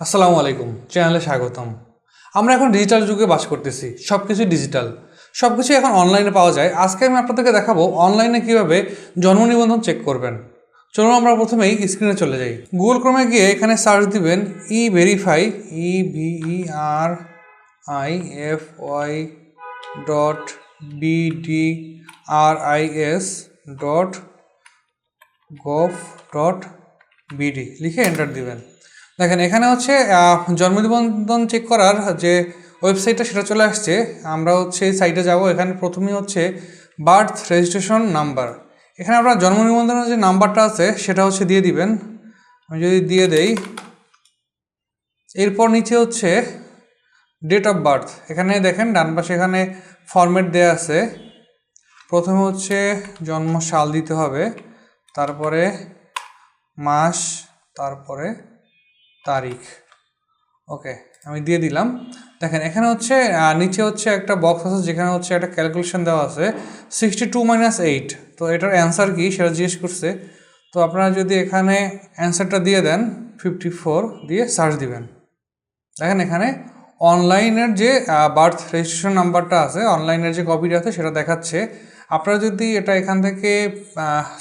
আসসালামু আলাইকুম চ্যানেলে স্বাগতম। আমরা এখন ডিজিটাল যুগে বাস করতেছি সব কিছু ডিজিটাল সব কিছু এখন অনলাইনে পাওয়া যায়। আজকে আমি আপনাদেরকে দেখাবো অনলাইনে কীভাবে জন্ম নিবন্ধন চেক করবেন। চলুন আমরা প্রথমেই স্ক্রিনে চলে যাই। গুগল ক্রমে গিয়ে এখানে সার্চ দিবেন E verify E V E R I F Y dot B D R I S dot gov dot BD লিখে এন্টার দিবেন। দেখেন, এখানে হচ্ছে জন্ম নিবন্ধন চেক করার যে ওয়েবসাইটটা সেটা চলে আসছে। আমরা হচ্ছে এই সাইটে যাব, এখানে প্রথমেই হচ্ছে বার্থ রেজিস্ট্রেশন নাম্বার এখানে আপনার জন্ম নিবন্ধনের যে নাম্বারটা আছে, সেটা হচ্ছে দিয়ে দিবেন। আমি যদি দিয়ে দেই, এরপর নিচে হচ্ছে ডেট অফ বার্থ এখানে দেখেন, ডান পাশে এখানে ফরম্যাট দেওয়া আছে। প্রথমে হচ্ছে জন্ম সাল দিতে হবে, তারপরে মাস, তারপরে তারিখ। ওকে, আমি দিয়ে দিলাম। দেখেন, এখানে হচ্ছে নিচে হচ্ছে একটা বক্স আছে যেখানে হচ্ছে একটা ক্যালকুলেশন দেওয়া আছে সিক্সটি টু মাইনাস এইট তো এটার অ্যান্সার কি সেটা জিজ্ঞেস করছে। তো আপনারা যদি এখানে অ্যান্সারটা দিয়ে দেন ফিফটি ফোর দিয়ে সার্চ দিবেন। দেখেন এখানে অনলাইনের যে বার্থ রেজিস্ট্রেশন নাম্বারটা আছে অনলাইনের যে কপিটা আছে, সেটা দেখাচ্ছে। আপনারা যদি এটা এখান থেকে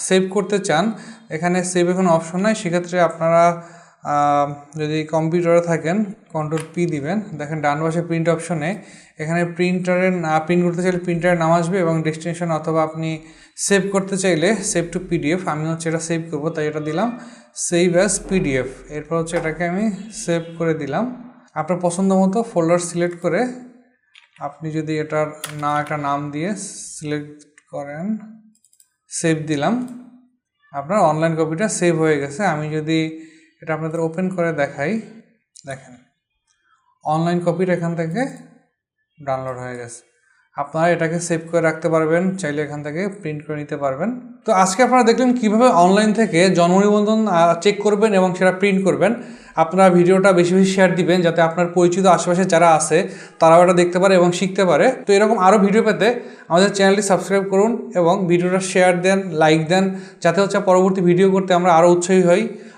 সেভ করতে চান, এখানে সেভ এখন অপশন নাই, সেক্ষেত্রে আপনারা যদি কম্পিউটারে থাকেন কন্ট্রোল পি দিবেন, দেখেন ডান পাশে প্রিন্ট অপশনে এখানে প্রিন্টারের প্রিন্ট করতে চাইলে প্রিন্টারের নাম আসবে এবং ডেস্টিনেশন অথবা আপনি সেভ করতে চাইলে সেভ টু পিডিএফ আমি হচ্ছে এটা সেভ করব, তাই এটা দিলাম সেভ অ্যাজ পিডিএফ এরপর হচ্ছে এটাকে আমি সেভ করে দিলাম। আপনার পছন্দ মতো ফোল্ডার সিলেক্ট করে আপনি যদি এটার না একটা নাম দিয়ে সিলেক্ট করেন সেভ দিলাম। আপনার অনলাইন কপিটা সেভ হয়ে গেছে, আমি যদি এটা আপনাদের ওপেন করে দেখাই। দেখেন অনলাইন কপিটা এখান থেকে ডাউনলোড হয়ে গেছে। আপনারা এটাকে সেভ করে রাখতে পারবেন, চাইলে এখান থেকে প্রিন্ট করে নিতে পারবেন। তো আজকে আপনারা দেখলেন কীভাবে অনলাইন থেকে জন্ম নিবন্ধন চেক করবেন এবং সেটা প্রিন্ট করবেন। আপনারা ভিডিওটা বেশি বেশি শেয়ার দিবেন যাতে আপনার পরিচিত আশেপাশে যারা আছে, তারাও এটা দেখতে পারে এবং শিখতে পারে। তো এরকম আরও ভিডিও পেতে আমাদের চ্যানেলটি সাবস্ক্রাইব করুন এবং ভিডিওটা শেয়ার দেন লাইক দেন, যাতে হচ্ছে পরবর্তী ভিডিও করতে আমরা আরও উৎসাহী হই।